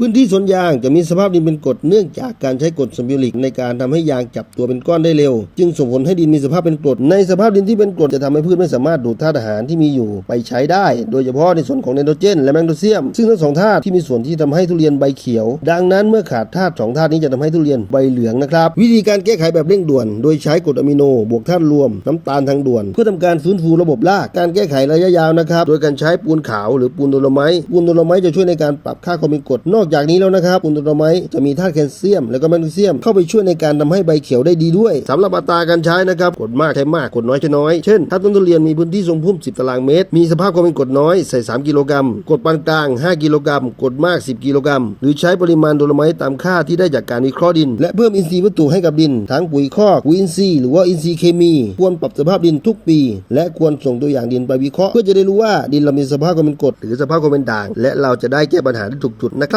พื้นที่สวนยางจะมีสภาพดินเป็นกรดเนื่องจากการใช้กรดซัมบิลิกในการทำให้ยางจับตัวเป็นก้อนได้เร็ว จึงส่งผลให้ดินมีสภาพเป็นกรดในสภาพดินที่เป็นกรดจะทำให้พืชไม่สามารถดูดธาตุอาหารที่มีอยู่ไปใช้ได้ โดยเฉพาะในส่วนของไนโตรเจน และแมกนีเซียม ซึ่งทั้งสองธาตุที่มีส่วนที่ทำให้ทุเรียนใบเขียว ดังนั้นเมื่อขาดธาตุสองธาตุนี้จะทำให้ทุเรียนใบเหลืองนะครับวิธีการแก้ไขแบบเร่งด่วน โดยใช้กรดอะมิโนบวกธาตุรวม น้ำตาลทางด่วน เพื่อทำการฟื้นฟูระบบรากการแก้ไขระยะยาวนะครับโดยการใช้ปูนขาวหรือปูนโดโลไมต์ปูนโดโลไมต์จะช่วยในการปรับค่าความเป็นกรดนอกจากนี้แล้วนะครับปูนโดโลไมต์จะมีธาตุแคลเซียม และก็แมกนีเซียมเข้าไปช่วยในการทำให้ใบเขียวได้ดีด้วยสำหรับอัตราการใช้นะครับกดมากใช้มากกดน้อยใช้น้อย เช่น ถ้าต้นทุเรียนมีพื้นที่ทรงพุ่ม 10 ตารางเมตร มีสภาพความเป็นกรดน้อยใส่ 3 กิโลกรัม กดปานกลาง 5 กิโลกรัม กดมาก 10 กิโลกรัม หรือใช้ปริมาณดโลไมต์ตามค่าที่ได้จากการวิเคราะห์ดิน และเพิ่มอินทรีย์วัตถุให้กับดิน ทั้งปุ๋ยคอกปุ๋ยอินทรีย์หรือว่าอินทรีย์เคมี ควรปรับสภาพดินทุกปี และควรส่งตัวอย่างดินไปวิเคราะห์เพื่อจะได้รู้ว่าดินเรามีสภาพความเป็นกรดหรือสภาพความเป็นด่าง และเราจะได้แก้ปัญหาได้ถูกจุดนะครับ